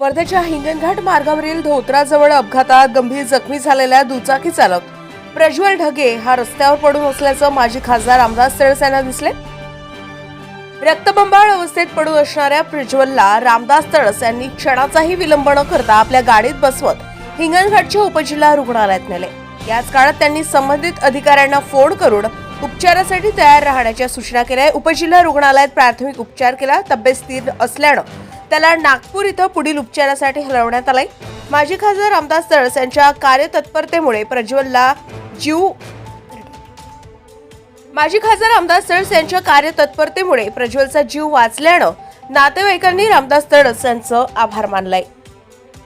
वर्ध्याच्या हिंगणघाट मार्गावरील धोत्राजवळ अपघातात गंभीर जखमी झालेल्या दुचाकी चालक प्रज्वल ढगे हा रस्त्यावर पडून असल्याचं माजी खासदार रामदास तळस यांना दिसले. रक्तबंबाळ अवस्थेत पडून असणाऱ्या प्रज्वलला रामदास तळस यांनी क्षणाचाही विलंब न करता आपल्या गाडीत बसवत हिंगणघाटच्या उपजिल्हा रुग्णालयात नेले. याच काळात त्यांनी संबंधित अधिकाऱ्यांना फोन करून उपचारासाठी तयार राहण्याच्या सूचना केल्या. उपजिल्हा रुग्णालयात प्राथमिक उपचार केला. तब्येत स्थिर असल्यानं त्याला नागपूर इथं पुढील उपचारासाठी हलवण्यात आलंय. माजी खासदार रामदास तळस यांच्या कार्यतत्परतेमुळे प्रज्वलला जीव माजी खासदार रामदास तळस यांच्या कार्यतत्परतेमुळे प्रज्वलचा जीव वाचल्यानं नातेवाईकांनी रामदास तळस यांचं आभार मानलाय.